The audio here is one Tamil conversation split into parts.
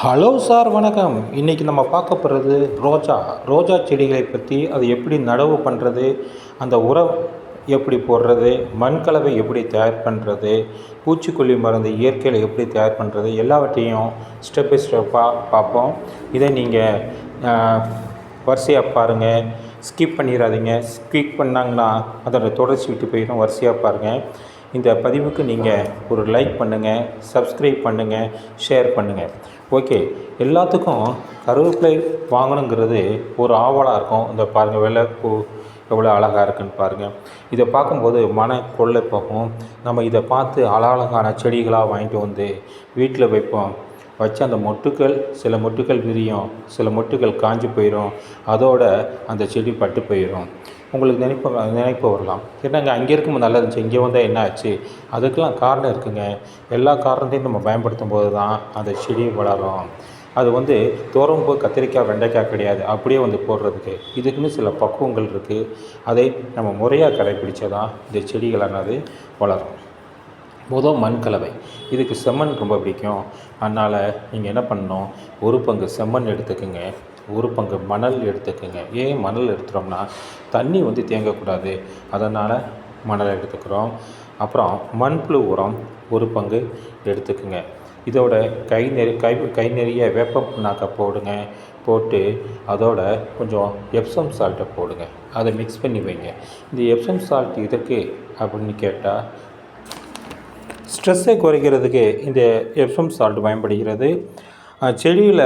ஹலோ சார் வணக்கம். இன்றைக்கி நம்ம பார்க்க போகிறது ரோஜா. ரோஜா செடிகளை பற்றி அது எப்படி நடவு பண்ணுறது அந்த உரம் எப்படி போடுறது மண்கலவை எப்படி தயார் பண்ணுறது பூச்சிக்கொல்லி மருந்து இயற்கையில் எப்படி தயார் பண்ணுறது எல்லாவற்றையும் ஸ்டெப் பை ஸ்டெப்பாக பார்ப்போம். இதை நீங்கள் வரிசையாக பாருங்கள் ஸ்கிப் பண்ணிடாதீங்க. ஸ்கிப் பண்ணாங்கன்னா அதோட தொடர்ச்சி விட்டு போயிடும். வரிசையாக பாருங்கள் இந்த பதிவுக்கு நீங்கள் ஒரு லைக் பண்ணுங்கள் சப்ஸ்கிரைப் பண்ணுங்கள் ஷேர் பண்ணுங்கள் ஓகே எல்லாத்துக்கும் கருவேப்பிலை வாங்கணுங்கிறது ஒரு ஆவலாக இருக்கும். இந்த பாருங்கள் வெள்ளை பூ எவ்வளோ அழகாக இருக்குன்னு பாருங்கள் இதை பார்க்கும்போது மன கொள்ளை போகும். நம்ம இதை பார்த்து அழகழகான செடிகளாக வாங்கிட்டு வந்து வீட்டில் வைப்போம். வச்சு அந்த மொட்டுக்கள் சில மொட்டுக்கள் விரியும் சில மொட்டுக்கள் காஞ்சி போயிடும் அதோட அந்த செடி பட்டு போயிடும் உங்களுக்கு நினைப்பு நினைப்பு வரலாம் என்னங்க அங்கே இருக்கும்போது நல்லா இருந்துச்சு இங்கே வந்தால் என்ன ஆச்சு? அதுக்கெல்லாம் காரணம் இருக்குங்க. எல்லா காரணத்தையும் நம்ம பயன்படுத்தும் போது தான் அந்த செடி வளரும். அது வந்து தோரம்பு கத்திரிக்காய் வெண்டைக்காய் கிடையாது. அப்படியே வந்து போடுறதுக்கு. இதுக்குன்னு சில பக்குவங்கள் இருக்குது அதை நம்ம முறையாக கடைப்பிடிச்சா தான் இந்த செடிகளானது வளரும். முதல் மண் கலவை. இதுக்கு செம்மண் ரொம்ப பிடிக்கும். அதனால் நீங்கள் என்ன பண்ணணும்? ஒரு பங்கு செம்மண் எடுத்துக்கோங்க. ஒரு பங்கு மணல் எடுத்துக்கோங்க. ஏன் மணல் எடுத்துகிறோம்னா தண்ணி வந்து தேங்கக்கூடாது. அதனால் மணல் எடுத்துக்கிறோம். அப்புறம் மண்புழு உரம் ஒரு பங்கு எடுத்துக்கோங்க. இதோட கை நெறி கை கை நிறைய வேப்ப புண்ணாக்கை போடுங்க. போட்டு அதோட கொஞ்சம் எப்சம் சால்ட்டை போடுங்க. அதை மிக்ஸ் பண்ணி வைங்க. இந்த எப்சம் சால்ட் எதுக்கு அப்படின்னு கேட்டால் ஸ்ட்ரெஸ்ஸை குறைக்கிறதுக்கு இந்த எப்சம் சால்ட் பயன்படுகிறது. செடியில்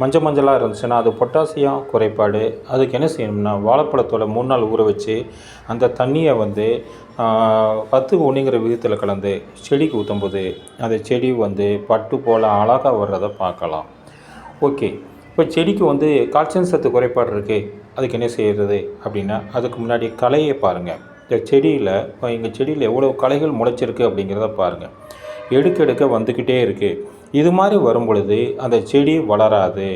மஞ்சள் மஞ்சளாக இருந்துச்சுன்னா அது பொட்டாசியம் குறைபாடு. அதுக்கு என்ன செய்யணும்னா வாழைப்பழத்தோட மூணு நாள் ஊற வச்சு அந்த தண்ணியை வந்து பத்து ஒன்றுங்கிற விதத்தில் கலந்து செடிக்கு ஊற்றும்போது அந்த செடி வந்து பட்டு போல் அழகாக வர்றதை பார்க்கலாம். ஓகே. இப்போ செடிக்கு வந்து கால்சியம் சத்து குறைபாடு இருக்குது அதுக்கு என்ன செய்கிறது அப்படின்னா அதுக்கு முன்னாடி களையை பாருங்கள் இந்த செடியில் இப்போ எங்கள் செடியில் எவ்வளோ களைகள் முளைச்சிருக்கு அப்படிங்கிறத பாருங்கள் எடுக்க எடுக்க வந்துக்கிட்டே இருக்குது இது மாதிரி வரும் பொழுது அந்த செடி வளராது.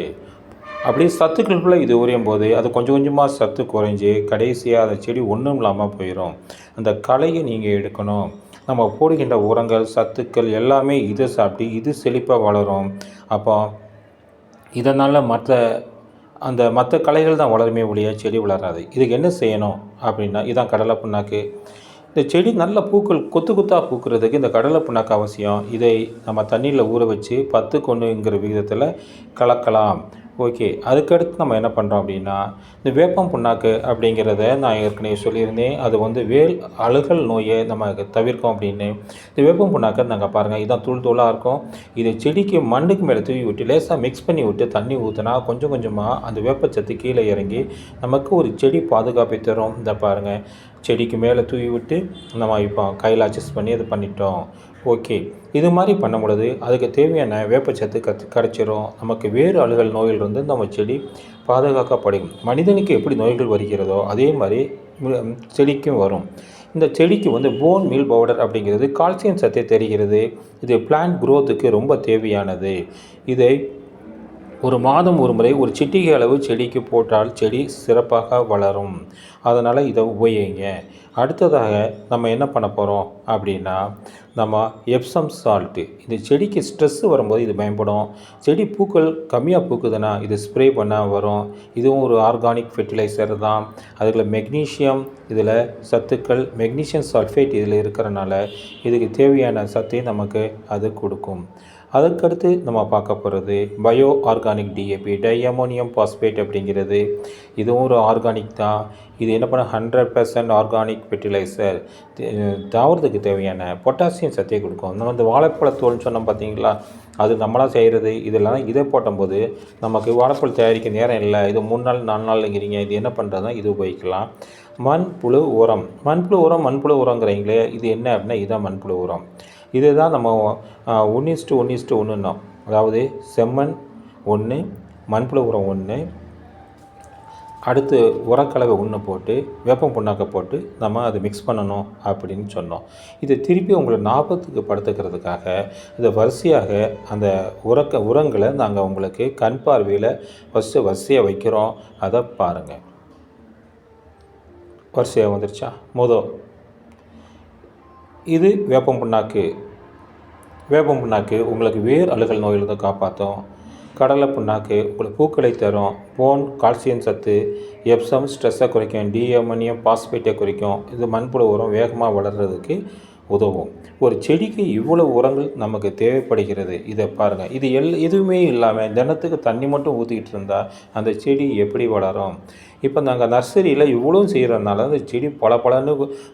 அப்படியே சத்துக்களுக்குள்ளே இது உரையும் போது அது கொஞ்சம் கொஞ்சமாக சத்து குறைஞ்சி கடைசியாக அந்த செடி ஒன்றும் இல்லாமல் போயிடும் அந்த களையை நீங்கள் எடுக்கணும். நம்ம போடுகின்ற உரங்கள் சத்துக்கள் எல்லாமே இதை சாப்பிட்டு இது செழிப்பாக வளரும். அப்போ இதனால் மற்ற அந்த மற்ற களைகள் தான் வளருமே ஒழிய செடி வளராது. இதுக்கு என்ன செய்யணும் அப்படின்னா இதான் கடலை புண்ணாக்கு. இந்த செடி நல்ல பூக்கள் கொத்து கொத்தாக பூக்கிறதுக்கு இந்த கடலை புண்ணாக்கு அவசியம். இதை நம்ம தண்ணியில் ஊற வச்சு பத்து கொண்டுங்கிற விகிதத்தில் கலக்கலாம். ஓகே அதுக்கடுத்து நம்ம என்ன பண்ணுறோம் அப்படின்னா இந்த வேப்பம் புண்ணாக்கு அப்படிங்கிறத நான் ஏற்கனவே சொல்லியிருந்தேன். அது வந்து வேல் அழுகல் நோயை நம்ம தவிர்க்கும் அப்படின்னு. இந்த வேப்பம் புண்ணாக்கை நாங்கள் பாருங்கள் இதுதான் தூள் தூளாக இருக்கும். இதை செடிக்கு மண்ணுக்கு மேலே தூவி விட்டு லேசாக மிக்ஸ் பண்ணி விட்டு தண்ணி ஊற்றினா கொஞ்சம் கொஞ்சமாக அந்த வேப்பச்சத்து கீழே இறங்கி நமக்கு ஒரு செடி பாதுகாப்பை தரும். இந்த பாருங்கள் செடிக்கு மேலே தூவி விட்டு நம்ம இப்போ கையில் அட்ஜஸ்ட் பண்ணி அதை பண்ணிட்டோம். ஓகே. இது மாதிரி பண்ணும் பொழுது அதுக்கு தேவையான வேப்பச்சத்து கத் கிடச்சிரும் நமக்கு வேறு அழுகல் நோயிலிருந்து நம்ம செடி பாதுகாக்கப்படும் மனிதனுக்கு எப்படி நோய்கள் வருகிறதோ அதே மாதிரி செடிக்கும் வரும். இந்த செடிக்கு வந்து போன் மீல் பவுடர் அப்படிங்கிறது கால்சியம் சத்தை தெரிகிறது. இது பிளான்ட் குரோத்துக்கு ரொம்ப தேவையானது. இதை ஒரு மாதம் ஒரு முறை ஒரு சிட்டிகை அளவு செடிக்கு போட்டால் செடி சிறப்பாக வளரும். அதனால் இதை உபயோகிங்க. அடுத்ததாக நம்ம என்ன பண்ண போகிறோம் அப்படின்னா நம்ம எப்சம் சால்ட்டு இந்த செடிக்கு ஸ்ட்ரெஸ்ஸு வரும்போது இது பயன்படும். செடி பூக்கள் கம்மியாக பூக்குதுன்னா இது ஸ்ப்ரே பண்ண வரும். இதுவும் ஒரு ஆர்கானிக் ஃபெர்டிலைசர் தான். அதில் மெக்னீஷியம் இதில் சத்துக்கள் மெக்னீஷியம் சல்ஃபேட் இதில் இருக்கிறனால இதுக்கு தேவையான சத்தை நமக்கு அது கொடுக்கும். அதற்கடுத்து நம்ம பார்க்க போகிறது bio organic DAP di ammonium phosphate அப்படிங்கிறது. இதுவும் ஒரு ஆர்கானிக் தான். இது என்ன பண்ண ஹண்ட்ரட் பர்சன்ட் ஆர்கானிக் ஃபெர்டிலைசர் தாவரத்துக்கு தேவையான பொட்டாசியம் சத்தையை கொடுக்கும். நம்ம இந்த வாழைப்பழத்தோல்னு சொன்னோம் பார்த்தீங்களா? அது நம்மளாக செய்கிறது இதெல்லாம் இதை போட்டும்போது நமக்கு வாழைப்பழம் தயாரிக்க நேரம் இல்லை. இது மூணு நாள் நாலு நாள்ங்கிறீங்க. இது என்ன பண்ணுறதுனா இது உபயோகிக்கலாம். மண்புழு உரம். மண்புழு உரம் மண்புழு உரங்கிறீங்களே. இது என்ன அப்படின்னா இதுதான் மண்புழு உரம். இது தான் நம்ம one is to one is to ஒன்றுன்னோம் அதாவது செம்மண் ஒன்று மண்புழு உரம் ஒன்று அடுத்து உரக்கலவை ஒன்று போட்டு வேப்பம் புண்ணாக்கை போட்டு நம்ம அதை மிக்ஸ் பண்ணணும் அப்படின்னு சொன்னோம். இதை திருப்பி உங்களை ஞாபகத்துக்கு படுத்துக்கிறதுக்காக இதை வரிசையாக அந்த உரக்க உரங்களை நாங்கள் உங்களுக்கு கண் பார்வையில் ஃபஸ்ட்டு வரிசையாக வைக்கிறோம். அதை பாருங்கள் வரிசையாக வந்துருச்சா? மொதல் இது வேப்பம் புண்ணாக்கு. வேப்பம் புண்ணாக்கு உங்களுக்கு வேர் அழுகல் நோயிலிருந்து காப்பாற்றும் கடலை புண்ணாக்கு உங்களுக்கு பூக்களை தரும். போன் கால்சியம் சத்து எப்சம் ஸ்ட்ரெஸ்ஸை குறைக்கும். டிஎம்என்எம் பாஸ்பேட்டை குறைக்கும். இது மண்புழு உரம் வேகமாக வளர்கிறதுக்கு உதவும். ஒரு செடிக்கு இவ்வளவு உரங்கள் நமக்கு தேவைப்படுகிறது. இதை பாருங்கள் இது எல் எதுவுமே இல்லாமல் தினத்துக்கு தண்ணி மட்டும் ஊற்றிக்கிட்டு இருந்தால் அந்த செடி எப்படி வளரும்? இப்போ நாங்கள் நர்சரியில் இவ்வளவும் செய்கிறதுனால அந்த செடி பல பலன்னு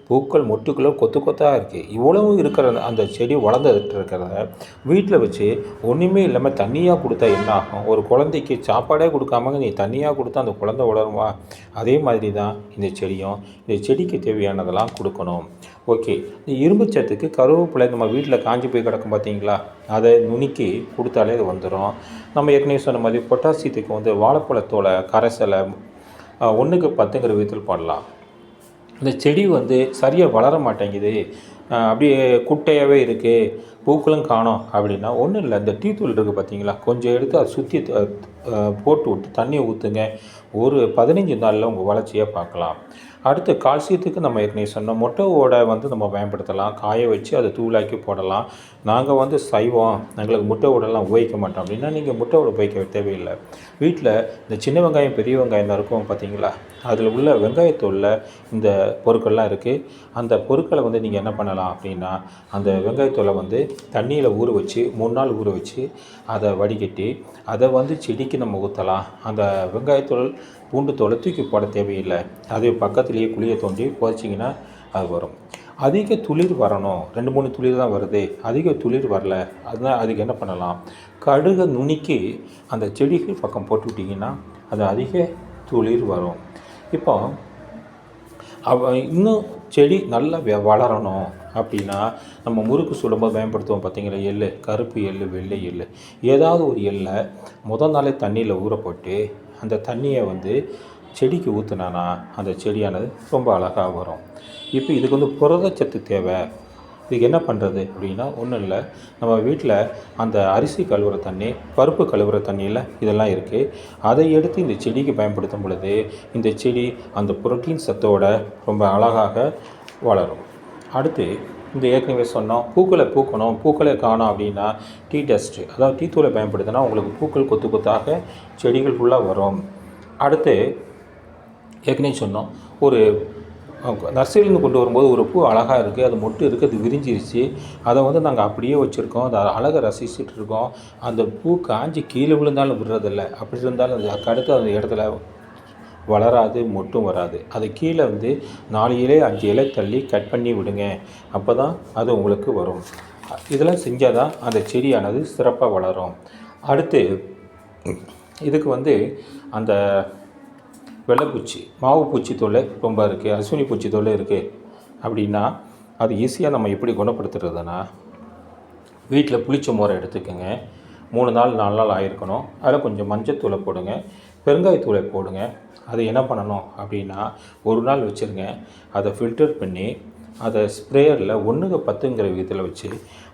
பூக்கள் மொட்டுக்களோ கொத்து கொத்தாக இருக்குது இவ்வளவும் இருக்கிற அந்த செடி வளர்ந்துட்டு இருக்கிறத வீட்டில் வச்சு ஒன்றுமே இல்லாமல் தண்ணியாக கொடுத்தா என்ன ஆகும்? ஒரு குழந்தைக்கு சாப்பாடே கொடுக்காம நீ தண்ணியாக கொடுத்தா அந்த குழந்தை வளருமா? அதே மாதிரி தான் இந்த செடியும் இந்த செடிக்கு தேவையானதெல்லாம் கொடுக்கணும். ஓகே இந்த இரும்பு சத்துக்கு கருவேப்பிலை நம்ம வீட்டில் காஞ்சி போய் கிடக்கும் பார்த்தீங்களா அதை நுணுக்கி கொடுத்தாலே அது வந்துடும் நம்ம ஏற்கனவே சொன்ன மாதிரி பொட்டாசியத்துக்கு வந்து வாழைப்பழத்தோட கரைசலை ஒன்றுக்கு பத்துங்கிற விதத்தில் போடலாம். இந்த செடி வந்து சரியாக வளர மாட்டேங்குது. அப்படியே குட்டையாகவே இருக்குது பூக்களும் காணோம் அப்படின்னா ஒன்றும் இல்லை. இந்த டீத்தூள் இருக்குது பார்த்தீங்களா கொஞ்சம் எடுத்து அதை சுற்றி போட்டு விட்டு தண்ணியை ஊற்றுங்க ஒரு பதினஞ்சு நாளில் உங்கள் வளர்ச்சியாக பார்க்கலாம். அடுத்து கால்சியத்துக்கு நம்ம ஏற்கனவே சொன்னோம். மொட்டை ஓடை வந்து நம்ம பயன்படுத்தலாம். காய வச்சு அதை தூளாக்கி போடலாம். நாங்கள் வந்து சைவம் எங்களுக்கு முட்டை ஓடெல்லாம் உபயோகிக்க மாட்டோம். அப்படின்னா நீங்கள் முட்டை ஓடை உபயோகிக்க தேவையில்லை. வீட்டில் இந்த சின்ன வெங்காயம் பெரிய வெங்காயம் தான் இருக்கும் பார்த்தீங்களா அதில் உள்ள வெங்காயத்தூளில் இந்த பொருட்கள்லாம் இருக்குது அந்த பொருட்களை வந்து நீங்கள் என்ன பண்ணலாம் அப்படின்னா அந்த வெங்காயத்தூளை வந்து தண்ணியில் ஊற வச்சு மூணு நாள் ஊற வச்சு அதை வடிகட்டி அதை வந்து செடிக்கு நம்ம ஊற்றலாம் அந்த வெங்காயத்தூள் பூண்டு தோலை தூக்கி போட தேவையில்லை. அது பக்கத்துலேயே குழியை தோண்டி புதைச்சிங்கன்னா அது வரும். அதிக துளிர் வரணும். ரெண்டு மூணு துளிர் தான் வருது. அதிக துளிர் வரல. அதுதான் அதுக்கு என்ன பண்ணலாம்? கடுகை நுணுக்கி அந்த செடிகள் பக்கம் போட்டு விட்டிங்கன்னா அது அதிக துளிர் வரும். இப்போ அவ இன்னும் செடி நல்லா வளரணும் அப்படின்னா நம்ம முறுக்கு சுடும்போது பயன்படுத்துவோம் பார்த்தீங்களா? எள்ளு கருப்பு எள் வெள்ளை எள் ஏதாவது ஒரு எள்ளை முதல் நாளே தண்ணியில் ஊற போட்டு அந்த தண்ணியை வந்து செடிக்கு ஊற்றுனானா அந்த செடியானது ரொம்ப அழகாக வரும். இப்போ இதுக்கு வந்து புரதச்சத்து தேவை. இதுக்கு என்ன பண்ணுறது அப்படின்னா ஒன்றும் இல்லை. நம்ம வீட்டில் அந்த அரிசி கழுவுற தண்ணி பருப்பு கழுவுற தண்ணியில் இதெல்லாம் இருக்குது அதை எடுத்து இந்த செடிக்கு பயன்படுத்தும் பொழுது இந்த செடி அந்த புரோட்டீன் சத்தோட ரொம்ப அழகாக வளரும். அடுத்து இந்த ஏற்கனவே சொன்னோம் பூக்களை பூக்கணும் பூக்களை காணோம் அப்படின்னா டீ டஸ்ட்டு அதாவது டீ தூளை பயன்படுத்தினா உங்களுக்கு பூக்கள் கொத்து கொத்தாக செடிகள் ஃபுல்லாக வரும். அடுத்து ஏற்கனவே சொன்னோம் ஒரு நர்சரியிலேருந்து கொண்டு வரும்போது ஒரு பூ அழகாக இருக்குது அது மொட்டு இருக்குது அது விரிஞ்சிருச்சு அதை வந்து நாங்கள் அப்படியே வச்சுருக்கோம் அதை அழகை ரசிச்சுட்டு இருக்கோம். அந்த பூ காஞ்சி கீழே விழுந்தாலும் விடுறதில்ல அப்படி இருந்தாலும் அதுக்கு அடுத்து அந்த இடத்துல வளராது மொட்டும் வராது. அது கீழே வந்து நாலு இலை அஞ்சு இலை தள்ளி கட் பண்ணி விடுங்க. அப்போ தான் அது உங்களுக்கு வரும். இதெல்லாம் செஞ்சால் தான் அந்த செடியானது சிறப்பாக வளரும். அடுத்து இதுக்கு வந்து அந்த வெள்ளைப்பூச்சி மாவு பூச்சி தொல்லை ரொம்ப இருக்குது அஸ்வினி பூச்சி தொல்லை இருக்குது அப்படின்னா அது ஈஸியாக நம்ம எப்படி குணப்படுத்துறதுன்னா வீட்டில் புளிச்ச மோரை எடுத்துக்கோங்க. மூணு நாள் நாலு நாள் ஆகிருக்கணும் அதில் கொஞ்சம் மஞ்சத்தூளை போடுங்க. பெருங்காயத்தூளை போடுங்க. அது என்ன பண்ணணும் அப்படின்னா ஒரு நாள் வச்சுருங்க. அதை ஃபில்டர் பண்ணி அதை ஸ்ப்ரேயரில் ஒன்றுக்கு பத்துங்கிற விதத்தில் வச்சு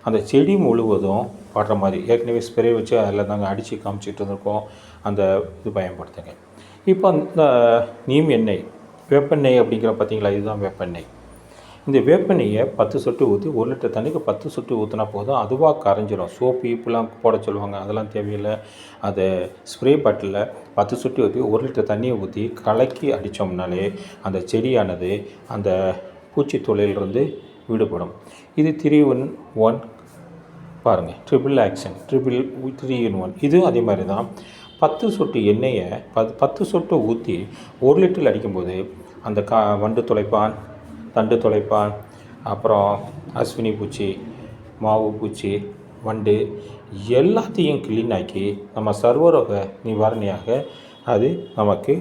அந்த செடி முழுவதும் படுற மாதிரி ஏற்கனவே ஸ்ப்ரே வச்சு அதில் நாங்கள் அடித்து காமிச்சிட்டு இருந்திருக்கோம். அந்த இது பயன்படுத்துங்க. இப்போ அந்த நீம் எண்ணெய் வேப்பெண்ணெய் அப்படிங்கிற பார்த்தீங்களா இதுதான் வேப்பெண்ணெய். இந்த வேப்பெண்ணெயை பத்து சொட்டு ஊற்றி ஒரு லிட்டர் தண்ணிக்கு பத்து சொட்டு ஊற்றினா போதும். அதுவாக கரைஞ்சிரும். சோப்பு இப்பெல்லாம் போட சொல்லுவாங்க. அதெல்லாம் தேவையில்லை. அதை ஸ்ப்ரே பாட்டிலில் பத்து சொட்டு ஊற்றி ஒரு லிட்டர் தண்ணியை ஊற்றி கலக்கி அடித்தோம்னாலே அந்த செடியானது அந்த பூச்சி தொல்லையிலிருந்து விடுபடும். இது த்ரீ ஒன் ஒன் பாருங்கள் triple action triple three in one இதுவும் அதே மாதிரி தான் பத்து சொட்டு எண்ணெயை பத் பத்து சொட்டு ஊற்றி ஒரு லிட்டரில் அடிக்கும்போது அந்த கா வண்டு துளைப்பான் தண்டு துளைப்பான் அப்புறம் அஸ்வினி பூச்சி மாவு பூச்சி வண்டு எல்லாத்தையும் க்ளீன் ஆக்கி நம்ம சர்வரோக நிவாரணியாக அது நமக்கு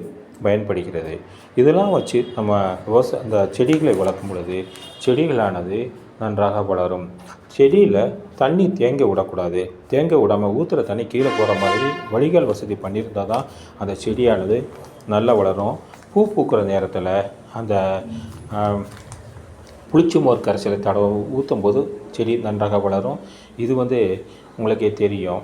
பயன்படுகிறது. இதெல்லாம் வச்சு நம்ம விவசாய அந்த செடிகளை வளர்க்கும் பொழுது செடிகளானது நன்றாக வளரும். செடியில் தண்ணி தேங்க விடக்கூடாது. தேங்க விடாமல் ஊற்றுற தண்ணி கீழே போகிற மாதிரி வழிகால் வசதி பண்ணியிருந்தால் தான் அந்த செடியானது நல்லா வளரும். பூ பூக்கிற நேரத்தில் அந்த ஆம், புளிச்ச மோர் கரைசலை தடவை ஊற்றும் போது செடி நன்றாக வளரும். இது வந்து உங்களுக்கே தெரியும்.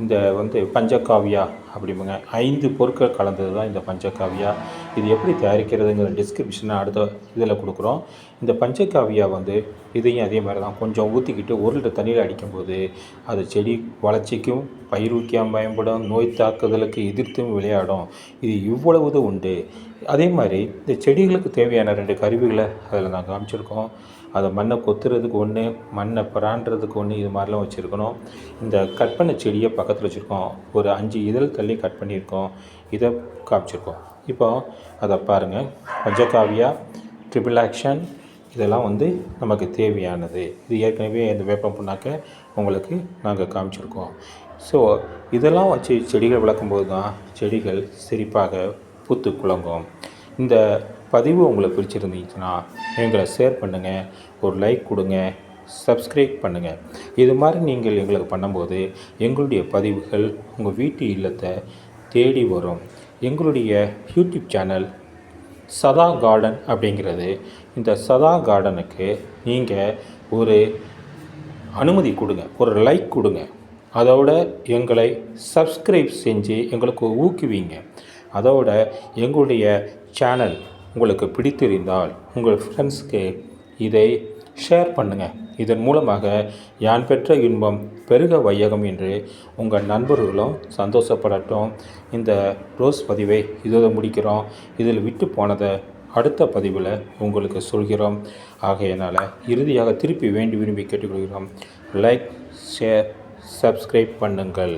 இந்த வந்து பஞ்சகாவியா அப்படிம்பாங்க. ஐந்து பொருட்கள் கலந்தது தான் இந்த பஞ்சகாவியா. இது எப்படி தயாரிக்கிறதுங்கிற டிஸ்கிரிப்ஷனை அடுத்த இதில் கொடுக்குறோம். இந்த பஞ்சகாவியா வந்து இதையும் அதே மாதிரி தான் கொஞ்சம் ஊற்றிக்கிட்டு ஒரு லிட்டர் தண்ணியில் அடிக்கும்போது அது செடி வளர்ச்சிக்கும் பயிர் பயன்படும் நோய் தாக்குதலுக்கு எதிர்த்தும் விளையாடும். இது இவ்வளவு உண்டு. அதே மாதிரி இந்த செடிகளுக்கு தேவையான ரெண்டு கருவிகளை அதில் நான் காமிச்சிருக்கோம். அதை மண்ணை கொத்துறதுக்கு ஒன்று மண்ணை பிராண்டுறதுக்கு ஒன்று இது மாதிரிலாம் வச்சுருக்கணும். இந்த கட் பண்ண செடியை பக்கத்தில் வச்சுருக்கோம். ஒரு அஞ்சு இதழ் தள்ளி கட் பண்ணியிருக்கோம். இதை காமிச்சிருக்கோம். இப்போ அதை பாருங்கள் பஞ்சகாவியா ட்ரிபிள் ஆக்ஷன் இதெல்லாம் வந்து நமக்கு தேவையானது. இது ஏற்கனவே இந்த வேப்பம் புண்ணாக்க உங்களுக்கு நாங்கள் காமிச்சிருக்கோம். ஸோ இதெல்லாம் வச்சு செடிகள் வளர்க்கும்போது தான் செடிகள் சிரிப்பாக பூத்து குழங்கும் இந்த பதிவு உங்களுக்கு பிடிச்சிருந்துச்சுன்னா எங்களை ஷேர் பண்ணுங்கள் ஒரு லைக் கொடுங்க. சப்ஸ்கிரைப் பண்ணுங்கள் இது மாதிரி நீங்கள் எங்களுக்கு பண்ணும்போது எங்களுடைய பதிவுகள் உங்கள் வீட்டு இல்லத்தை தேடி வரும். எங்களுடைய யூடியூப் சேனல் சதா கார்டன் அப்படிங்கிறது. இந்த சதா கார்டனுக்கு நீங்கள் ஒரு அனுமதி கொடுங்க. ஒரு லைக் கொடுங்க. அதோட எங்களை சப்ஸ்கிரைப் செஞ்சு எங்களுக்கு ஊக்குவிங்க. அதோட எங்களுடைய சேனல் உங்களுக்கு பிடித்திருந்தால் உங்கள் ஃப்ரெண்ட்ஸ்க்கு இதை ஷேர் பண்ணுங்கள் இதன் மூலமாக யான் பெற்ற இன்பம் பெருக வையகம் என்று உங்கள் நண்பர்களும் சந்தோஷப்படட்டும். இந்த ரோஸ் பதிவை இதோட முடிக்கிறோம். இதில் விட்டு போனதை அடுத்த பதிவில் உங்களுக்கு சொல்கிறோம். ஆகையினால் இறுதியாக திருப்பி வேண்டி விரும்பி கேட்டுக்கொள்கிறோம். லைக் ஷேர் சப்ஸ்கிரைப் பண்ணுங்கள்.